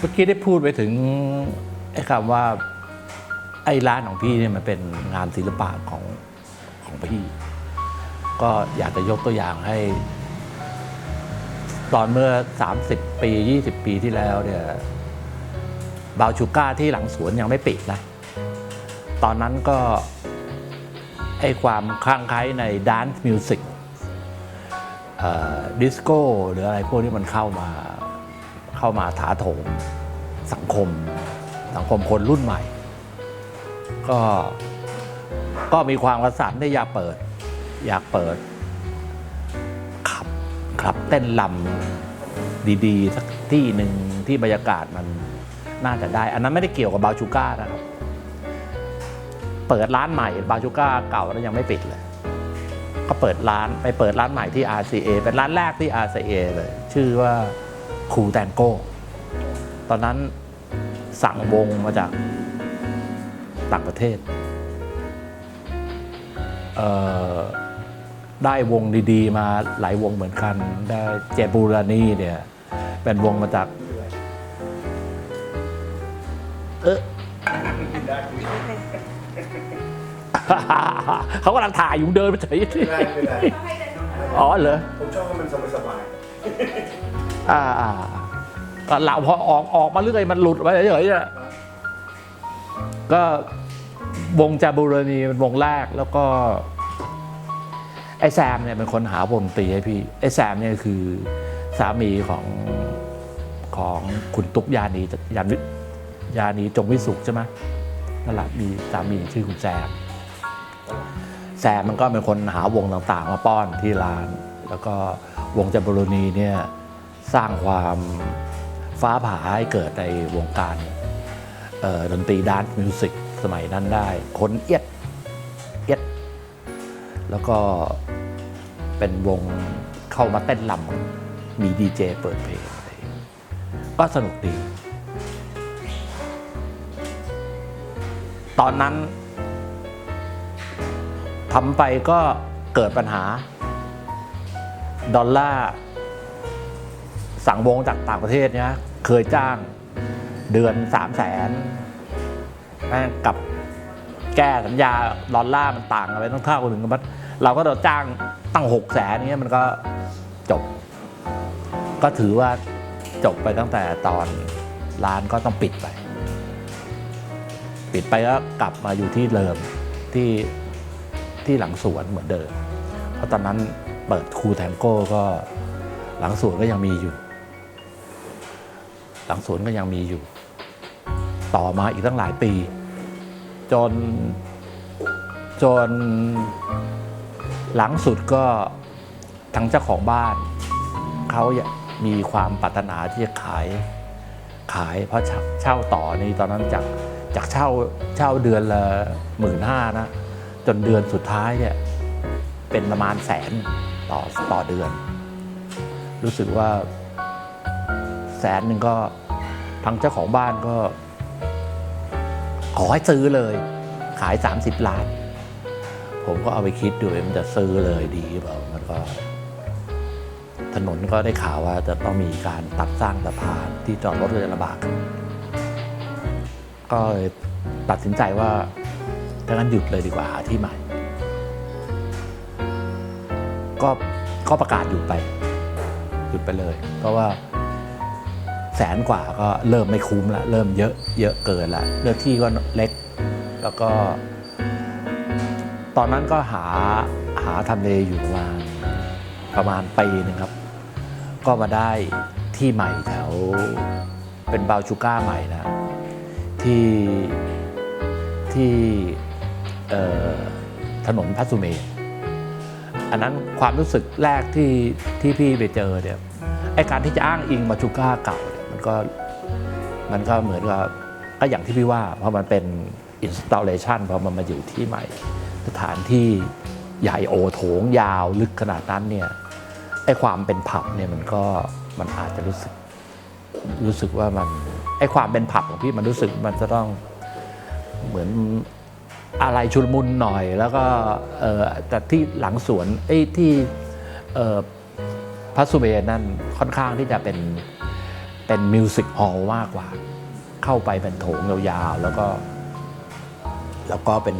เมื่อกี้ได้พูดไปถึงไอ้คำว่าไอ้ร้านของพี่เนี่ยมันเป็นงานศิลปะของของพี่ ก็อยากจะยกตัวอย่างให้ ตอนเมื่อ 30 ปี 20 ปีที่แล้วเนี่ยบาวชูก้าที่หลังสวนยังไม่ปิดนะ ตอนนั้นก็ให้ความคลั่งไคล้ในด a น c ์มิวสิกดิสโก้หรืออะไรพวกนี้มันเข้ามา เข้ามาถาโถมสังคม สังคมคนรุ่นใหม่ ก็ก็มีความกระสันที่อยากเปิด อยากเปิดขับขับเต้นลำดีๆสักที่หนึ่งที่บรรยากาศมันน่าจะได้ อันนั้นไม่ได้เกี่ยวกับบาชูก้านะครับเปิดร้านใหม่บาชูก้าเก่าแล้วยังไม่ปิดเลย ก็เปิดร้านไปเปิดร้านใหม่ที่ RCA เป็นร้านแรกที่ RCA เลย ชื่อว่า คูแตงโก้ ตอนนั้นสั่งวงมาจากต่างประเทศเอ่อได้วงดีๆ มาหลายวงเหมือนกัน ได้เจบูรานีเนี่ย เป็นวงมาจาก เออเขากำลังถ่ายอยู่เดินไปเฉยไม่ได้ไม่ได้อ๋อเหรอ ผมชอบให้มันสบายสบาย อ่าอ่าก็เราพอออกออกมาเรื่อยมันหลุดไปเฉยๆก็วงจาบูรณีเป็นวงแรกแล้วก็ไอ้แซมเนี่ยเป็นคนหาวงตีให้พี่ไอ้แซมเนี่ยคือสามีของของคุณตุ๊กยานียานวิยานีจงวิสุขใช่ไหมนั่นแหละมีสามีชื่อคุณแซมแซมมันก็เป็นคนหาวงต่างๆ มาป้อนที่ร้าน แล้วก็ วงจาบุรณีเนี่ยสร้างความฟ้าผ่าให้เกิดในวงการดนตรีดานซ์มิวสิกสมัยนั้นได้ คนเอียดเอียด แล้วก็เป็นวงเข้ามาเต้นลำมีดีเจเปิดเพลง ก็สนุกดี ตอนนั้นทำไปก็เกิดปัญหา ดอลลาร์สั่งวงจากต่างประเทศเนี่ยเคยจ้างเดือนสามแสนกับแก้สัญญาดอลลาร์มันต่างกันไปต้องเท่าหนึ่งมันเราก็โดนจ้างตั้งหกแสนเงี้ยมันก็จบ ก็ถือว่าจบไปตั้งแต่ตอนร้านก็ต้องปิดไป ปิดไปก็กลับมาอยู่ที่เดิมที่ที่หลังสวนเหมือนเดิม เพราะตอนนั้น เปิดครูแทงโก้ก็หลังสวนก็ยังมีอยู่ หลังสวนก็ยังมีอยู่ ต่อมาอีกตั้งหลายปี จนจนหลังสุดก็ทางเจ้าของบ้าน เขามีความปรารถนาที่จะขายขายเพราะเช่าเช่าต่อนี่ตอนนั้นจากจากเช่าเช่าเดือนละหมื่นห้านะ จนเดือนสุดท้ายเนี่ยเป็นประมาณแสน ต่อต่อเดือน รู้สึกว่าแสนหนึ่งก็ทางเจ้าของบ้านก็ ขอให้ซื้อเลย ขาย 30 ล้าน ผมก็เอาไปคิดดูมันจะซื้อเลยดีเปล่ามันก็ ถนนก็ได้ข่าวว่าจะต้องมีการตัดสร้างสะพานที่จอดรถเลยลำบากก็เลยตัดสินใจว่าถ้างั้นหยุดเลยดีกว่าหาที่ใหม่ ก็ก็ประกาศหยุดไป หยุดไปเลย เพราะว่าแสนกว่าก็เริ่มไม่คุ้มละเริ่มเยอะเยอะเกินละเนื้อที่ก็เล็ก แล้วก็ ตอนนั้นก็หาหาทำเลอยู่ประมาณประมาณปีหนึ่งครับ ก็มาได้ที่ใหม่แถวเป็นบาวชูก้าใหม่นะ ที่ที่ถนนพัสุเมน อันนั้นความรู้สึกแรกที่ที่พี่ไปเจอเนี่ยไอการที่จะอ้างอิงมาชูก้าเก่าเนี่ยมันก็มันก็เหมือนกับก็อย่างที่พี่ว่าเพราะมันเป็นอินสต l เลชันพอมันมาอยู่ที่ใหม่ สถานที่ใหญ่โอโถงยาวลึกขนาดนั้นเนี่ยไอความเป็นผับเนี่ยมันก็มันอาจจะรู้สึกรู้สึกว่ามันไอความเป็นผับของพี่มันรู้สึกมันจะต้องเหมือน อะไรชุลมุนหน่อย แล้วก็แต่ที่หลังสวนไอ้ที่พัสสุเบนั่นค่อนข้างที่จะเป็นเป็นมิวสิกฮอลล์มากกว่า เข้าไปเป็นโถงยาวๆแล้วก็ แล้วก็เป็น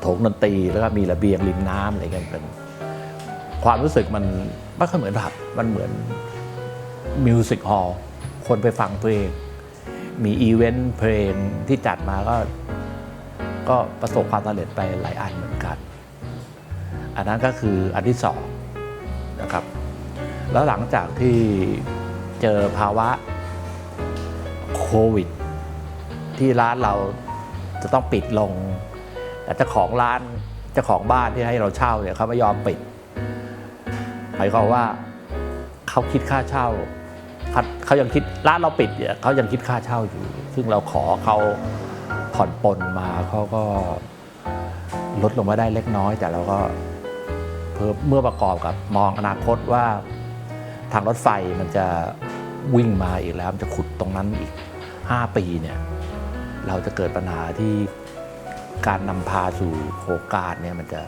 โถงดนตรีแล้วก็มีระเบียงริมน้ำอะไรกันเป็นความรู้สึกมันไม่ค่อยเหมือนผับมันเหมือนมิวสิกฮอลล์คนไปฟังเพลง มีอีเวนต์เพลงที่จัดมาก็ ก็ประสบความสำเร็จไปหลายอันเหมือนกัน อันนั้นก็คืออันที่สองนะครับ แล้วหลังจากที่เจอภาวะโควิด ที่ร้านเราจะต้องปิดลง แต่เจ้าของร้านเจ้าของบ้านที่ให้เราเช่าเนี่ยเขาไม่ยอมปิดหมายความว่าเขาคิดค่าเช่าเขาเขายังคิดร้านเราปิดเนี่ยเขายังคิดค่าเช่าอยู่ ซึ่งเราขอเขา ผ่อนปลนมาเขาก็ลดลงมาได้เล็กน้อย แต่เราก็เพิ่มเมื่อประกอบกับมองอนาคตว่าทางรถไฟมันจะวิ่งมาอีกแล้วมันจะขุดตรงนั้นอีก 5 ปีเนี่ยเราจะเกิดปัญหาที่การนำพาสู่โครงการเนี่ยมันจะ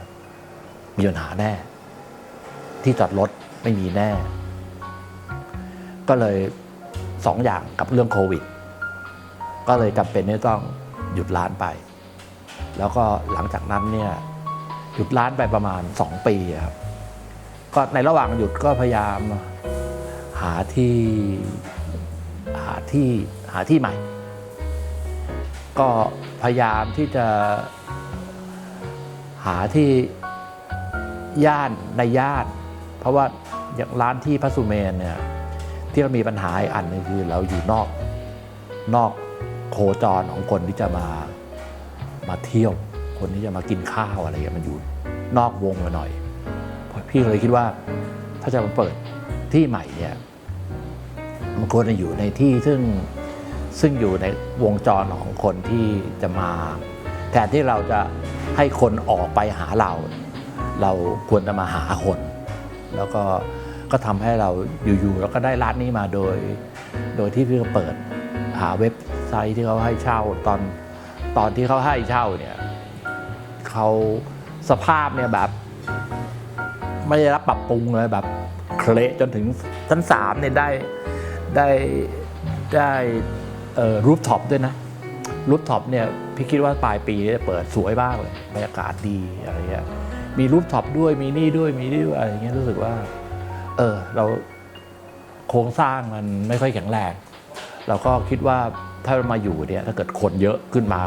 มีปัญหาแน่ ที่จอดรถไม่มีแน่ ก็เลยสองอย่างกับเรื่องโควิด ก็เลยจำเป็นที่ต้อง หยุดร้านไป แล้วก็หลังจากนั้นเนี่ยหยุดร้านไปประมาณ 2 ปีครับก็ในระหว่างหยุดก็พยายามหาที่หาที่หาที่ใหม่ ก็พยายามที่จะหาที่ย่านในย่าน เพราะว่าอย่างร้านที่พัสุเมนเนี่ยที่เรามีปัญหาอีกอันหนึงคือเราอยู่นอกนอก โคจรของคนที่จะมามาเที่ยว คนที่จะมากินข้าวอะไรอย่างเงี้ยมันอยู่นอกวงมาหน่อยพี่เลยคิดว่าถ้าจะมาเปิดที่ใหม่เนี่ยมันควรจะอยู่ในที่ซึ่งซึ่งอยู่ในวงจรของคนที่จะมาแทนที่เราจะให้คนออกไปหาเรา เราควรจะมาหาคน แล้วก็ก็ทำให้เราอยู่ๆแล้วก็ได้ร้านนี้มาโดย โดยที่พี่ก็เปิดหาเว็บ ไซต์ที่เขาให้เช่าตอนตอนที่เขาให้เช่าเนี่ยเขาสภาพเนี่ยแบบ ไม่ได้รับปรับปรุงเลยแบบเคละจนถึงชั้นสามเนี่ยได้ได้ได้รูฟท็อปด้วยนะรูฟท็อปเนี่ยพี่คิดว่าปลายปีจะเปิดสวยมากเลยบรรยากาศดีอะไรเงี้ยมีรูฟท็อปด้วยมีนี่ด้วยมีนี่ด้วยอะไรเงี้ยรู้สึกว่า เออเราโครงสร้างมันไม่ค่อยแข็งแรงเราก็คิดว่า ถ้ามาอยู่เนี่ยถ้าเกิดคนเยอะขึ้นมา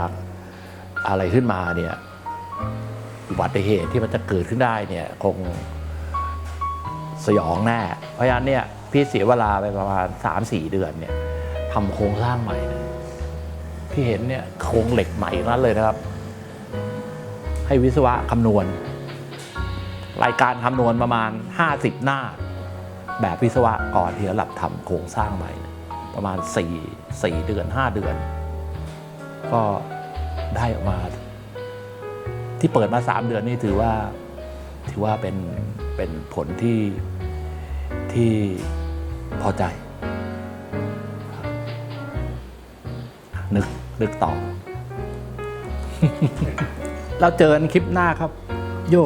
อะไรขึ้นมาเนี่ยอุบัติเหตุที่มันจะเกิดขึ้นได้เนี่ยคงสยองแน่เพราะฉะนั้นเนี่ยพี่เสียเวลาไปประมาณสามสี่เดือนเนี่ยทำโครงสร้างใหม่เลยพี่เห็นเนี่ยโครงเหล็กใหม่นั้นเลยนะครับ ให้วิศวะคำนวณ รายการคำนวณประมาณ 50 หน้า แบบวิศวะก่อนที่จะหลับทำโครงสร้างใหม่ ประมาณ 4 4 เดือน 5 เดือน ก็ได้ออกมา ที่เปิดมา 3 เดือนนี่ถือว่าถือว่าเป็นเป็นผลที่ที่พอใจ นึกนึกต่อ เราเจอกันคลิปหน้าครับ โย